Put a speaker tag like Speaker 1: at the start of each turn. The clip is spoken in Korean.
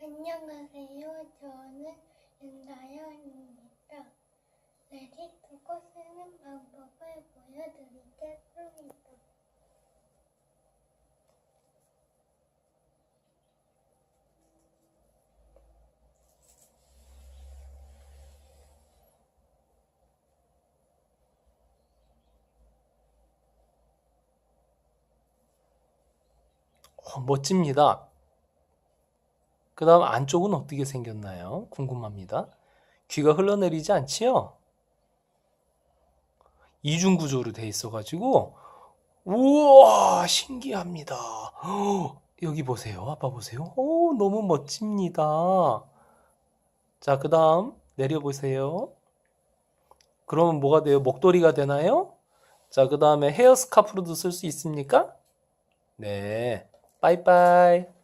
Speaker 1: 안녕하세요. 저는 윤다현입니다. 레디 두고 쓰는 방법을 보여드리겠습니다.
Speaker 2: 어, 멋집니다. 그 다음 안쪽은 어떻게 생겼나요? 궁금합니다. 귀가 흘러내리지 않지요? 이중 구조로 돼 있어가지고, 우와, 신기합니다. 헉, 여기 보세요. 아빠 보세요. 오, 너무 멋집니다. 자, 그 다음 내려보세요. 그러면 뭐가 돼요? 목도리가 되나요? 자, 그 다음에 헤어 스카프로도 쓸 수 있습니까? 네. 빠이빠이.